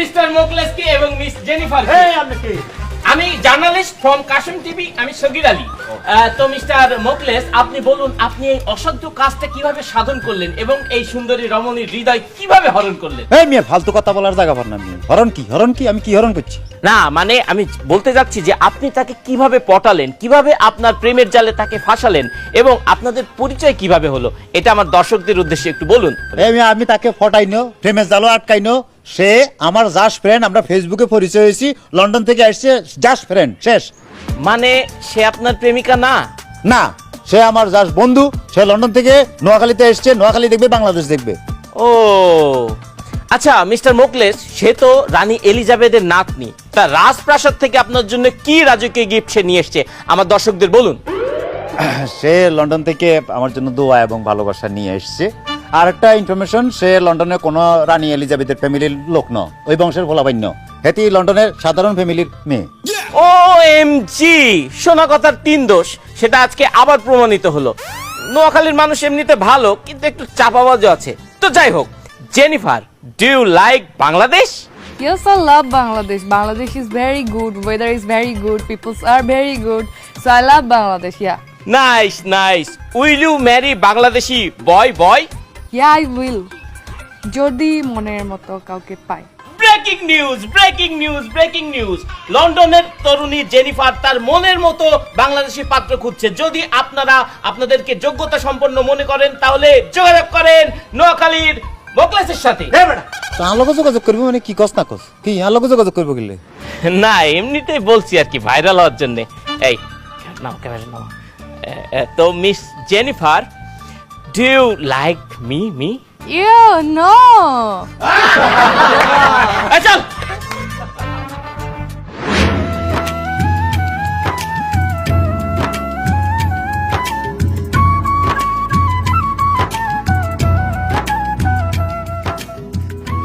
Mister মোকলেসকে এবং miss Jennifer এই আপনি কি? আমি জার্নালিস্ট ফ্রম কাশিম টিভি আমি সগির আলী। তো মিস্টার মোকলেস আপনি বলুন আপনি এই অসাধ্য কাজটা কীভাবে সাধন করলেন এবং এই সুন্দরী রমণীর হৃদয় কীভাবে হরণ করলেন? এই মিয়া ফালতু কথা বলার জায়গা পার না মিয়া। হরণ কি? হরণ কি? আমি কি হরণ করছি? না মানে আমি বলতে যাচ্ছি যে আপনি তাকে কীভাবে পটালেন কীভাবে আপনার প্রেমের জালে তাকে ফাঁসালেন এবং আপনাদের পরিচয় কীভাবে হলো এটা আমার দর্শকদের উদ্দেশ্যে একটু বলুন। এই মিয়া আমি তাকে ফটাইনো প্রেমের জালো আটকাইনো সে আমার জাস্ট ফ্রেন্ড আমরা ফেসবুকে পরিচয় হয়েছি লন্ডন থেকে আসছে জাস্ট ফ্রেন্ড শেষ। মানে সে আপনার প্রেমিকা না? না সে আমার জাস্ট বন্ধু সে লন্ডন থেকে নোয়াখালীতে এসছে নোয়াখালী দেখবে বাংলাদেশ দেখবে। ও আচ্ছা মিস্টার মোকলেস সে তো রানী এলিজাবেথের নাতনি। তা রাজপ্রাসাদ থেকে আপনার জন্য কি রাজকীয় গিফট সে নিয়ে এসছে? আমার দর্শকদের বলুন। সে লন্ডন থেকে আমার জন্য দোয়া এবং ভালোবাসা নিয়ে এসছে। আর একটা ইনফরমেশন সে লন্ডনে কোনো রানী এলিজাবেথের ফ্যামিলির লোক ন ওই বংশের ভোলাবান্য হেতি লন্ডনের সাধারণ ফ্যামিলির মেয়ে ও এম জি শোনা কথার তিন দোষ সেটা আজকে আবার প্রমাণিত হলো নোয়াখালীর মানুষ এমনিতে ভালো কিন্তু একটু চাপাবাজও আছে তো যাই হোক Jennifer do you like Bangladesh Yes, I love Bangladesh. Bangladesh is very good. Weather is very good. People are very good. So I love Bangladesh. Yeah. Nice nice will you marry Bangladeshi boy boy Yeah, I will. যদি মনের মতো কাউকে পাই। Breaking news breaking news breaking news লন্ডনের তরুণী Jennifer তার মনের মতো বাংলাদেশি পাত্র খুঁজছে। যদি আপনারা আপনাদেরকে যোগ্যতা সম্পন্ন মনে করেন তাহলে যোগাযোগ করেন নোয়াখালীর মোকলেসের সাথে। তার লগে যোগাযোগ করব মানে কি কস না কস? কি ইয়ার লগে যোগাযোগ করব গেলে? না এমনিতেই বলছি আর কি ভাইরাল হওয়ার জন্য। এই নাও ক্যামেরা নাও। তো miss Jennifer do you like me me Ew, no. চল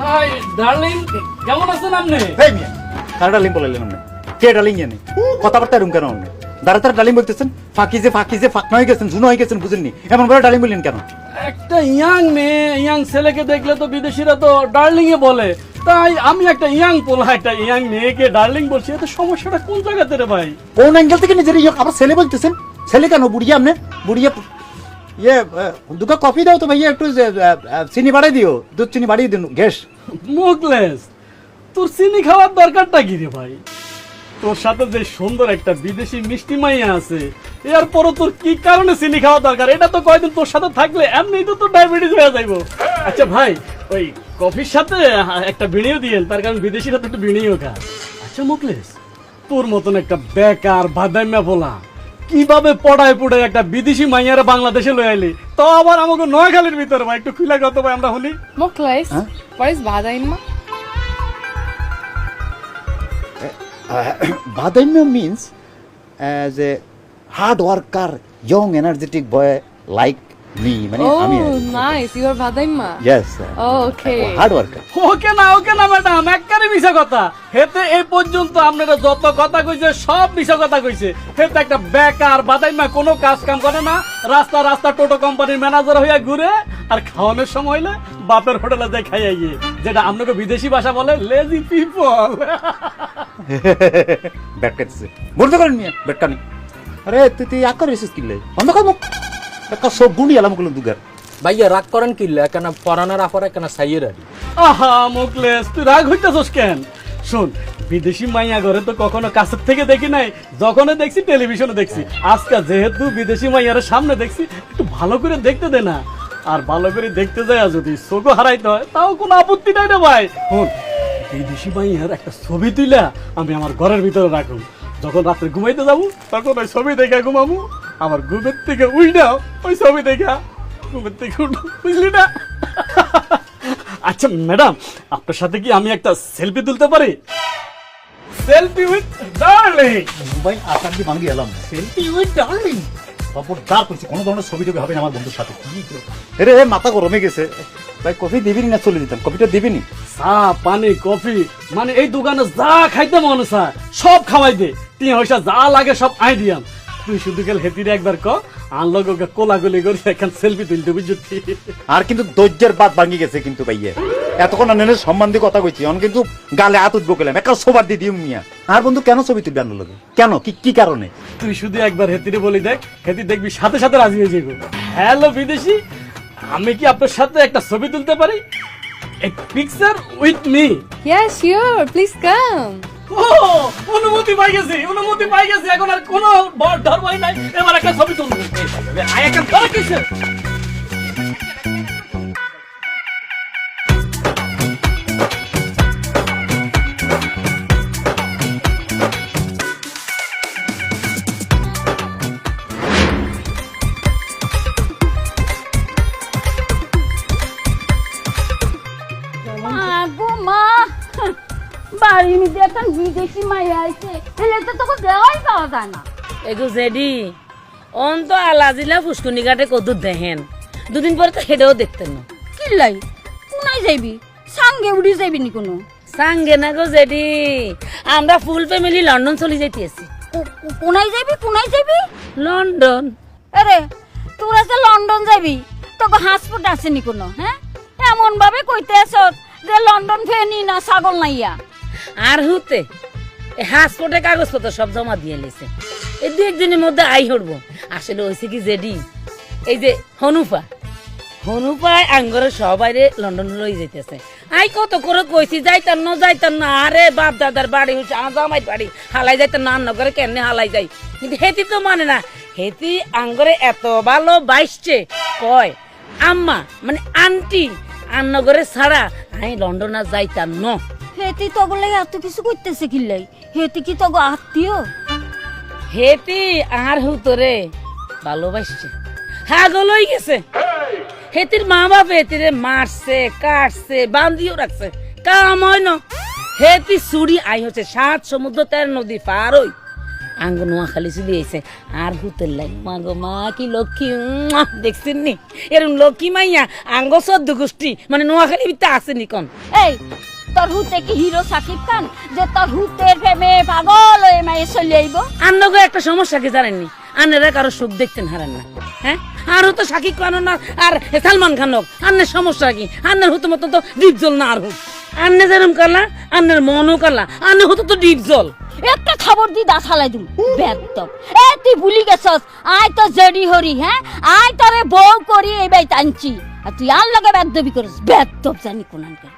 হাই ডার্লিং কেমন আছেন আপনি এই মিয়া তার ডালিম বলাইলেন আপনি কে ডালিং জানে কথাবার্তা এরকম কেন আপনি দাঁড়া তার ডালিম বলতেছেন ফাঁকি যে ফাঁকি যে ফাঁকনা হয়ে গেছেন জুনো হয়ে গেছেন বুঝেননি। এমন করে ডালিম বললেন কেন? একটা ইয়াং মেয়ে ইয়াং ছেলেকে দেখলে তো বিদেশিরা তো ডার্লিং এ বলে। তাই আমি একটা ইয়াং পোলা একটা ইয়াং মেয়েকে ডার্লিং বলছি। এতে সমস্যাটা কোন জায়গাতে রে ভাই? কোন অ্যাঙ্গেল থেকে নিজের ইয়ে আবার ছেলে বলতেছেন? ছেলে কেন? বুড়িয়া আপনি বুড়িয়া ইয়ে দুটো কফি দাও তো ভাইয়া একটু চিনি বাড়াই দিও। দুধ চিনি বাড়িয়ে দিন গ্যাস। মুখলেস তোর চিনি খাওয়ার দরকারটা কি রে ভাই? তোর সাথে যে সুন্দর একটা বিদেশি মিষ্টি মাইয়া আছে এরপরও তোর কি কারণে চিনি খাওয়া দরকার? এটা তো কয়দিন তোর সাথে থাকলে এমনি তো তোর ডায়াবেটিস হয়ে যাইবো। আচ্ছা ভাই ওই কফির সাথে একটা বিড়িও দিয়েন তার কারণ বিদেশিরা তো একটু বিড়িও খায় আচ্ছা মুকলেশ তোর মতন একটা বেকার বাদাইমা বলা কীভাবে পড়ায় পড়ে একটা বিদেশি মাইয়ারা বাংলাদেশে লয়ে আইলি? তো আবার আমাকে নয়াখালীর ভিতরে ভাই একটু খুলে কত ভাই আমরা হলি? what is Badaima? Badaima means as a hard worker young energetic boy like me মানে আমি Oh, nice. You are Badaima. Yes Oh, okay. Hard worker okay না ওকে না ম্যাডাম একবারে মিশা কথা। হেতে এই পর্যন্ত আপনারা যত কথা কইছে সব মিশা কথা কইছে। হেতে একটা বেকার বাদাইমা কোনো কাজ কাম করে না। রাস্তা রাস্তা টোটো কোম্পানির ম্যানেজার হইয়া ঘুরে আর খাওয়ানোর সময় হইলে বাপের হোটেলে যাই খাইয়া গিয়ে যেটা আপনাকে বিদেশি ভাষা বলে লেজি পিপল ব্যাট কাটছে বলতে করেন মিয়া ব্যাট কানি আরে তুই তুই আকার এসেছিস কিনলে একটা সব গুণি এলামগুলো দুগার। ভাইয়া রাগ করেন কিল্লা কেন পরানার আফার কেন সাইয়ের আরি আহা মুকলেস তুই রাগ হইতেছস কেন? শোন বিদেশি মাইয়া ঘরে তো কখনো কাছের থেকে দেখি নাই। যখনই দেখছি টেলিভিশনে দেখছি। আজকে যেহেতু বিদেশি মাইয়ার সামনে দেখছি একটু ভালো করে দেখতে দে না। আর ভালো করে দেখতে যায় যদি চোখও হারাইতে হয় তাও কোনো আপত্তি নাই রে ভাই। শোন বিদেশি মাইয়ার একটা ছবি তুইলা আমি আমার ঘরের ভিতরে রাখুন যখন রাত্রে ঘুমাইতে যাব তখন ওই ছবি দেখে ঘুমাবো আমার ঘুমের থেকে উইডাও ওই ছবি দেখা। ঘুমের থেকে উঠো বুঝলি না? আচ্ছা ম্যাডাম আপনার সাথে কি আমি একটা সেলফি তুলতে পারি? Selfie with darling! ভাই আকার দিয়ে ভাঙি এলাম। সেলফি ওই ডার্লিং! খবরদার করছি কোনো ধরনের ছবি টবি হবে না আমার বন্ধুর সাথে। মাথা গরমে গেছে। ভাই কফি দিবিনি না চলে দিতাম কফিটা দিবিনি? চা পানি কফি মানে এই দোকানে যা খাইতে মনে চায় সব খাওয়াই দে। তিন পয়সা যা লাগে সব আই দিয়াম। তুই শুধু গেল হেতিরে একবার ক কোলাগুলি করে এখন সেলফি তুলতে বুঝছি আর কিন্তু ধৈর্যের বাদ ভাঙি গেছে কিন্তু ভাইয়া। এতক্ষণ আনে সম্মান দিয়ে কথা কইছি এখন কিন্তু গালে হাত উঠবো গেলাম একটা সোবার দিয়ে দিও মিয়া। আর বন্ধু কেন ছবি তুলবে আনলো কেন? কি কি কারণে? তুই শুধু একবার হেতিরে বলি দেখ হেতি দেখবি সাথে সাথে রাজি হয়ে যাব হ্যালো বিদেশি আমি কি আপনার সাথে একটা ছবি তুলতে পারি? Picture with me ya sure please come ও অনুমতি পাই গেছি অনুমতি পাই গেছি এখন আর কোনো বড় ডর ভয় নাই। এবার একটা ছবি তুলবো। আই একটা ধর কিসের? যায় না এগো জেডি অন তো আলাজিলা ফুসকুনি ঘাটে কদু দেখেন দুদিন পরে তো হেডেও দেখতেন না। কিল্লাই কোনায় যাইবি? সঙ্গে উড়ি যাইবি নি কোনো? সাঙ্গে না গো জেডি আমরা ফুল ফ্যামিলি লন্ডন চলে যাইতেছি কোনায় যাইবি? কোনায় যাইবি? লন্ডন। আরে তোরা যে লন্ডন যাবি তোকে আছে নি কোনো হ্যাঁ? এমন ভাবে কইতে আছ যে লন্ডন ফেনি না ছাগল নাইয়া। আর হুতে হাসপোর্টে কাগজপত্র সব জমা দিয়ে লেছে। এই দু একদিনের মধ্যে আই হড়বো। আসলে হয়েছে কি জেডি? এই যে হনুফা। হনুপায় আঙ্গরে সবাইরে লন্ডন লই যাইতেছে। আই কত করে কইছি যাইতাম না যাইতাম না। আরে বাপ দাদার বাড়ি হচ্ছে আমার বাড়ি। হালাই যাইতাম না, আন্ন করে কেন হালাই যাই? কিন্তু হেতি তো মানে না। হেতি আঙ্গরে এত ভালো বাইসছে। কয়, আম্মা মানে আন্টি আন্নগরে ছাড়া আমি লন্ডন আর যাইতাম না। হেতি তগলে এত কিছু করতেছে কিল্লাই হেতি কি তগো আত্মীয়? হেতি আর হুতরে ভালোবাসছে। হাগলই গেছে। হেতির মা বাপ হেতিরে মারছে কাটছে বান্ধিও রাখছে। কাম হয় না। হেতি চুরি আই হচ্ছে সাত সমুদ্র তের নদী পার হই। আঙ্গ নোয়া খালি চুলি আইছে। আর হুতের লাই মা গো মা কি লক্ষ্মী দেখছেন নি? এরম লক্ষ্মী মাইয়া আঙ্গ সদ্য গোষ্ঠী মানে নোয়াখালী ভিতরে আছে নি কোন? এই তোর হুতে কি হিরো সাকিব খান? যে তোর হুতের প্রেমে পাগল হয়ে মায়ে চলে আইব? একটা সমস্যা কি জানেননি? আন্নারা কারও সুখ দেখতেন হারেন না হ্যাঁ? আরও তো শাকিব খান না আর সালমান খান হোক আন্নের সমস্যা কি? আন্নের হতো মতো তো ডিপ জল না আর হোক আন্নে যেরম কালা আন্নের মনও কালা আন্নে হতো তো ডিপ জল। একটা খবর দি দাস হালাই দিম বেদব এ তুই ভুলি গেছস আয় তো জেডি হরি হ্যাঁ? আয় তোরে বউ করি এই বাই টানছি আর তুই আর লগে বেদবি করিস বেদব জানি কোনানকে।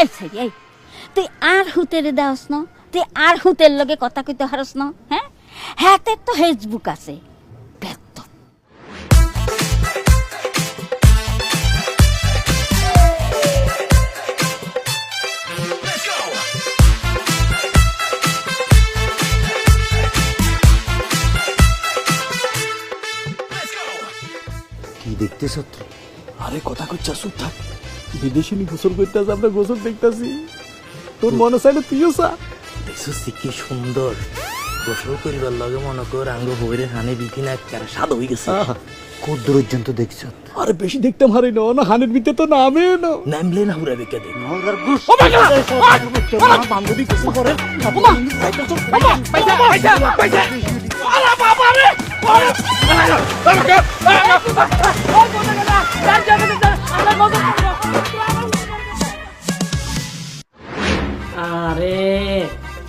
এই সারি এই। তুই আর হুতের দাস ন? তুই আর হুতের লগে কথা কইতে হারস ন? হ্যাঁ? হ্যাঁ তো ফেসবুক আছে। কি দেখতেছ আরে কথা কইছা চুপ থাক। বিদেশি নি গোসল করতেছে আমরা গোসল দেখতাছি তোর মনে চাইলে তুইও চা দেখছি কি সুন্দর গোসল করিবার লগে মনে কর আঙ্গ বইরে হানি বিকি না একেবারে স্বাদ হয়ে গেছে কত পর্যন্ত দেখছ আরে বেশি দেখতে মারি না না হানের ভিতরে তো নামে না নামলে না হুরা বেকে দেখ বান্ধবী কিছু করে আরে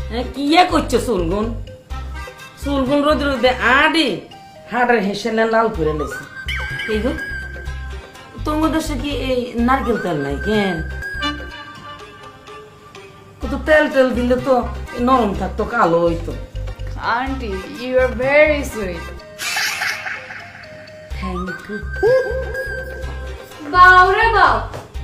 হ্যাঁ, কি ইয়ে করছ চুলগুন চুলগুন রোদ রোদে আডি হাড়ের হেসেলে লাল করে লেছে। এই গো তোমার দেশে কি এই নারকেল তেল নাই কেন? তো তেল তেল দিলে তো নরম থাকতো কালো হইতো। Auntie, you are very sweet. Thank you বাউরে বাউ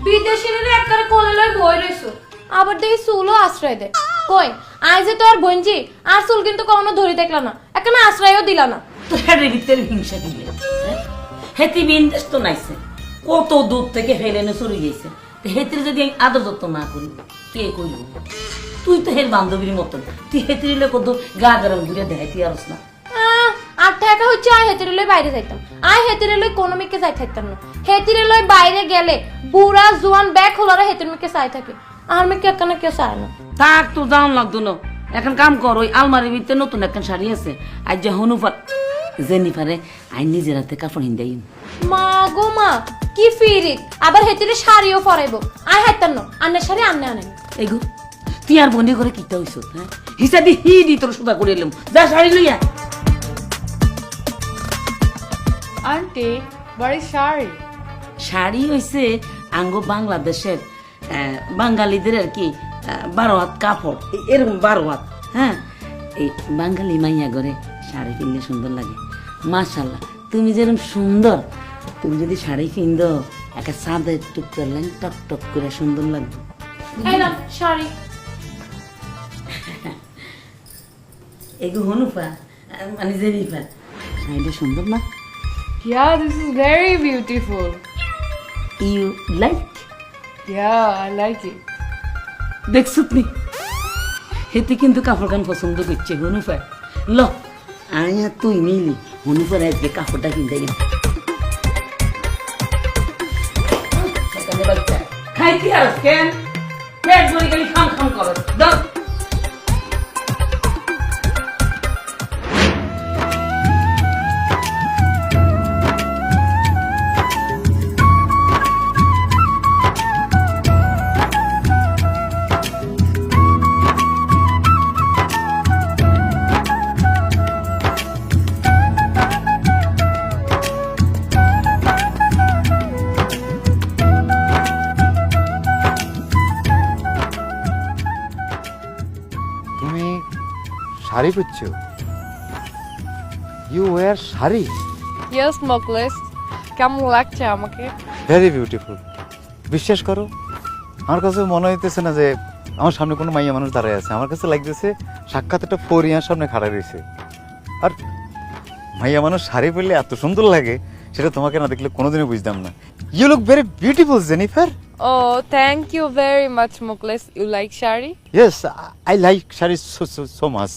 বিদেশিনের একবারে কোলে লই বই রইছো। আবার দেখি চুলও আশ্রয় দেয়। কই আই যে তোর বঞ্জি আর চুল কিন্তু কখনো ধরি দেখলা না। এখানে আশ্রয়ও দিলা না। তো হেডের ভিতরে হিংসা দিলে হেতি বিন্দেশ তো নাইছে। কত দূর থেকে ফেলেনে চলে গেছে তো হেতির যদি আমি আদর যত্ন না করি কে কইল? তুই তো হের বান্ধবীর মতন। তুই হেতিরিলে কত গা গরম ঘুরে দেখাইতি আরস না। আর টাকা হচ্ছে আই হেতিরে লই বাইরে যাইতাম। আই হেতিরে লই কোনো মিকে যাই থাকতাম না। হেতিরে লই বাইরে গেলে বুড়া জোয়ান ব্যাগ খোলারা হেতির মিকে চাই থাকে। আর মিকে এখানে কেউ চায় না? থাক তো যাওন লাগতো না। এখন কাম কর ওই আলমারির ভিতরে নতুন একখান শাড়ি আছে। আজ যে হনুফার জেনিফারে আই নিজের হাতে কাপড় হিন্দাই। মা গো মা কি ফিরিত আবার হেতিরে শাড়িও পরাইবো। আয় হাইতান্ন আন্নের শাড়ি আন্নে আনেন। এগো তুই আর বন্ধে করে কিতা হইছ হ্যাঁ? হিসাবি হি দি তোর সুদা করে এলাম। যা শাড়ি লইয়া। what is shari? শাড়ি হইছে আঙ্গ বাংলাদেশের বাঙালিদের আর কি বারো হাত কাপড় এরকম বারো হাত হ্যাঁ? এই বাঙালি মাইয়া ঘরে শাড়ি কিনলে সুন্দর লাগে। মাশাল্লাহ তুমি যেরকম সুন্দর তুমি যদি শাড়ি কিনদ একটা সাদা টুক করলেন টক টক করে সুন্দর লাগবে। শাড়ি। এগো হনুফা মানে জেনিফা শাড়িটা সুন্দর না? Yeah, this is very beautiful. You like Yeah, I like it. দেখছ তুমি হেতে কিন্তু কাপড় কান পছন্দ করছে হনুফার ল। আয়া তুই নিলি হনুফার আজকে কাপড়টা কিনতে গেল। খাইতে আর কেন? পেট ভরে গেলি খাম খাম করো দাও sari পরছো you wear sari? Yes Mokles. কেমন লাগছে আমাকে? ভেরি বিউটিফুল বিশ্বাস করো আমার কাছে মনে হইতেছে না যে আমার সামনে কোনো মাইয়া মানুষ দাঁড়ায় আছে। আমার কাছে লাগতেছে সাক্ষাৎ একটা ফরিয়ার সামনে খাড়া রয়েছে। আর মাইয়া মানুষ শাড়ি পরলে এত সুন্দর লাগে সেটা তোমাকে না দেখলে কোনোদিনও বুঝতাম না। You look very beautiful Jennifer Oh, thank you very much, Mokles. You like sari? Yes I like sari so much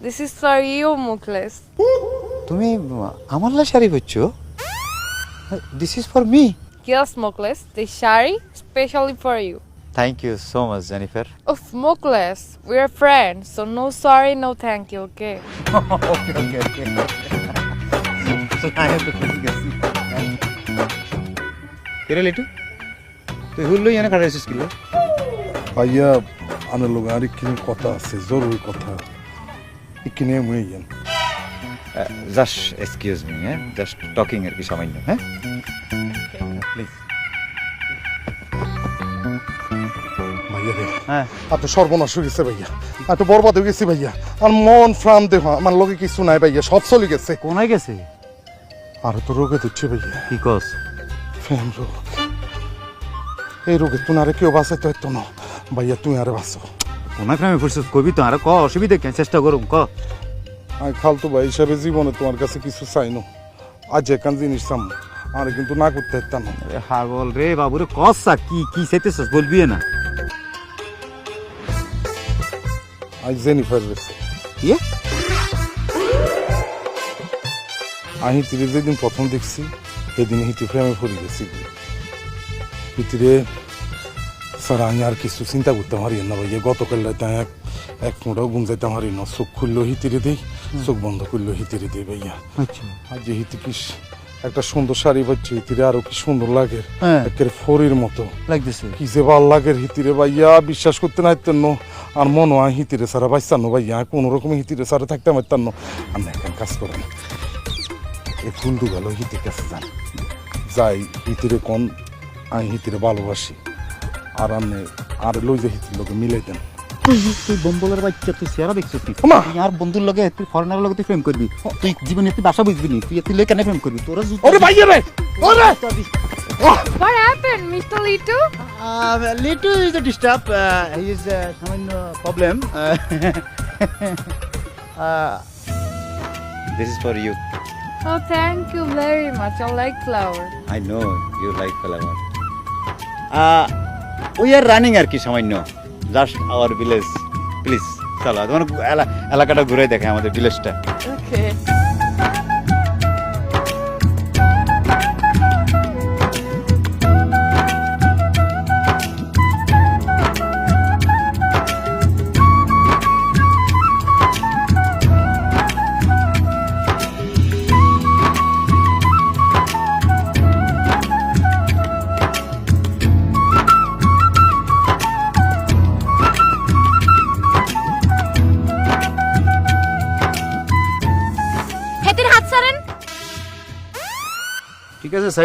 This is for you, Mokles. তুমি আমার লা sari পরছো this is for me Yes, Mokles. This shari specially for you. Thank you so much Jennifer Of Mokles, we're friends, so no sorry, no thank you, okay? Okay okay okay কেরে লিটু তুই হুল্লো এনে আছিস kilo ভাইয়া আনার লোক আর কিনে কথা আছে জরুরি কথা কিনে মুই ইয়ান জাস্ট এক্সকিউজ মি হ্যাঁ জাস্ট টকিং আর কি সামান্য হ্যাঁ প্লিজ হ্যাঁ এত সর্বনাশ হয়ে গেছে ভাইয়া এত বরবাদ হয়ে গেছে ভাইয়া আর মন ফ্রাম দেহ আমার লগে কিছু নাই ভাইয়া সব চলে গেছে কোনায় গেছে আর তো রোগে দিচ্ছে ভাইয়া কি কস ফ্যান রোগ এই রোগে তুই আরে কেউ বাঁচাইতে হইতো না ভাইয়া তুই আরে বাঁচো কোনায় প্রেমে পড়ছিস কবি তো আর ক অসুবিধা কেন চেষ্টা করুম ক। আমি ফালতু ভাই হিসাবে জীবনে তোমার কাছে কিছু চাই না আজ একান জিনিস চাম আরে কিন্তু না করতে হইতাম না এ হাগল রে বাবুরে কসা কি কি চাইতেছিস বলবি না। আজ জেনিফার গেছে ইয়ে? আমি হিতিরে যেদিন প্রথম দেখছি সেদিন হিতি প্রেমে পড়ে গেছি। হিতিরে স্যার আমি আর কিছু চিন্তা করতে পারি না ভাইয়া গতকাল রাতে এক এক মোটাও ঘুম যাইতে পারি না। চোখ খুললো হিতিরে দেই চোখ বন্ধ করল হিতিরে দেই ভাইয়া। আচ্ছা। আর যে হিতি কি একটা সুন্দর শাড়ি পাচ্ছি হিতিরে আরও কি সুন্দর লাগে। হ্যাঁ। একের ফরির মতো। লাগতেছে। কি যে ভালো লাগে হিতিরে ভাইয়া বিশ্বাস করতে না হইতেন ন। আর মনে হয় হিতিরে সারা বাইসান্ন ভাইয়া। কোন রকম হিতিরে সারা থাকতে পারতাম না। আমি না এখন কাজ করেন। এই ফুল দুগালো হিতির কাছে যান। যাই হিতিরে কোন আমি হিতিরে ভালোবাসি। আর আমি আর লই যে হিতির লোকে মিলাই দেন। তুই বন্ধুলের বাচ্চা তুই সেরা দেখছিস তুই আর বন্ধুর লগে তুই ফরেনার লগে তুই প্রেম করবি? তুই জীবনে তুই বাসা বুঝবি নি? তুই তুই লগে কেন প্রেম করবি? তোরা ওরে ভাইয়া রে! ওরে! What happened, Mr. Litu? Litu is a disturb he is সামান্য problem this is for you Oh, thank you very much. I like flower. I know you like flower we are running আর কি সামান্য just our village please চলো, তোমার এলাকাটা ঘুরে দেখে আমাদের ভিলেজটা Okay.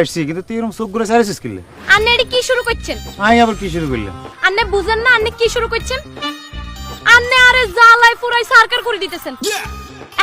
আছে কিন্তু তুই এরকম চোখ ঘুরে কিনলে। আন্নে এটি কি শুরু করছেন? আমি আবার কি শুরু করলাম আন্নে বুঝেন না আন্নে কি শুরু করছেন? আন্নে আরে জালাই ফুরাই সারকার করে দিতেছেন।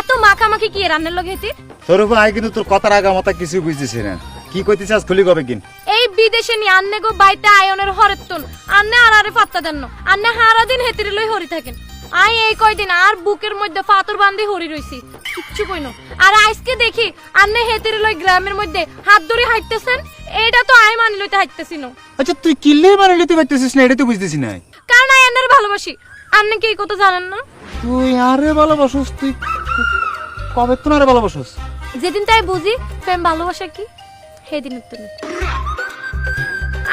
এত মাখামাখি কি রান্নার লগে হেতির তোর উপর আমি কিন্তু তোর কথার আগা মাথা কিছু বুঝতেছি না। কি কইতেছিস আজ খুলি কবে কিন? এই বিদেশে নি আন্নে গো বাইতে আয়নের হরেতন আন্নে আর আরে পাত্তা দেন না। আন্নে হারা দিন হেতিরে লই হরি থাকেন। আই এই কয়দিন আর বুকের মধ্যে ফাতর বান্ধি হরি রইছি। কিচ্ছু কই আর আজকে দেখি আন্নে হেতিরে লই গ্রামের মধ্যে হাত ধরে হাঁটতেছেন এটা তো আই মানি লইতে হাঁটতেছি না। আচ্ছা তুই কিনলে মানে পারতেছিস না এটা তো বুঝতেছি না। কারণ আই আন্নের ভালোবাসি? আন্নে কি কথা জানেন না? তুই আরে ভালোবাসস তুই কবে তো আরে ভালোবাসস? যেদিন তাই বুঝি প্রেম ভালোবাসা কি? সেদিনের তুমি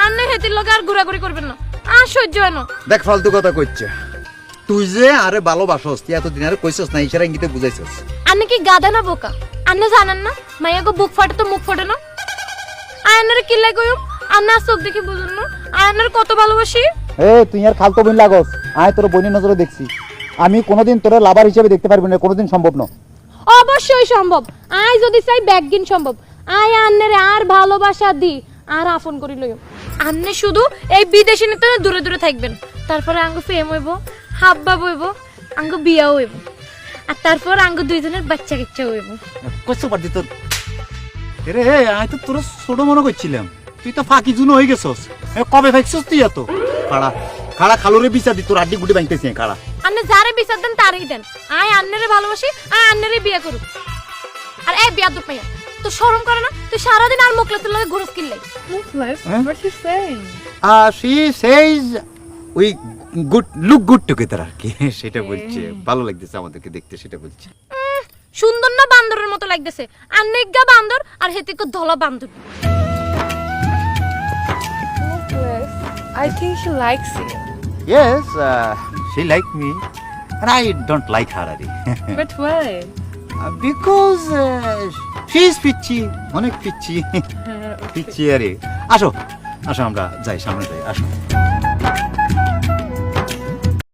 আন্নে হেতির লগে আর ঘোরাঘুরি করবেন না। আর সহ্য হয় না। দেখ ফালতু কথা কইছে তুই যে আরে ভালোবাসস তুই এতদিন আরে কইছস না ইশারা ইঙ্গিতে বুঝাইছস। আন্নে কি গাধা না বোকা? আন্নে জানেন না মাইয়া গো বুক ফাটে তো মুখ ফাটে না। আয়নারে কিল্লাই কইম আন্নার চোখ দেখে বুঝুন না। আয়নার কত ভালোবাসি? এ তুই আর খালতো বোন লাগস আয় তোর বোনের নজরে দেখছি। আমি কোনোদিন তোর লাভার হিসেবে দেখতে পারবি না কোনোদিন সম্ভব না। অবশ্যই সম্ভব। আয় যদি চাই ব্যাগদিন সম্ভব। আয় আন্নারে আর ভালোবাসা দি আর আফন করি লইম। আন্নে শুধু এই বিদেশি নিতে দূরে দূরে থাকবেন। তারপরে আঙ্গ ফেম হইব। হাব্বা বইব আঙ্গ বিয়াও হইব আর তারপর আঙ্গ দুইজনের বাচ্চা কাচ্চা হইব কষ্ট পারতি তোর। রে আমি তো তোর ছোট মনে করছিলাম। তুই তো ফাঁকি জুনো হয়ে গেছস। এ, কবে ফাঁকছস তুই এত? খাড়া খাড়া খালুরে বিচার দি তোর আড্ডি গুটি ভাঙতেছি খাড়া। আন্নে যারে বিচার দেন তারই দেন। আয় আন্নারে ভালোবাসি আয় আন্নারে বিয়ে করুক। আর এই বিয়া দুপ পাইয়া তো শরম করে না? তুই সারাদিন আর মুখলে তোর লাগে ঘুরস কিনলে Nicholas, Huh? what you saying? R she says we good look good together আর কি। সেটা বলছে। ভালো লাগতেছে আমাদেরকে দেখতে সেটা বলছে। সুন্দর না বান্দরের মতো লাগতেছে? আন্নেগা বান্দর আর হেতিকে ধলা বান্দর। I think she likes you. Yes she like me and I don't like আরে But why? Because she is পিচ্ছি অনেক পিচ্ছি পিচ্ছি আরে আসো আসো আমরা যাই সামনে যাই আসো।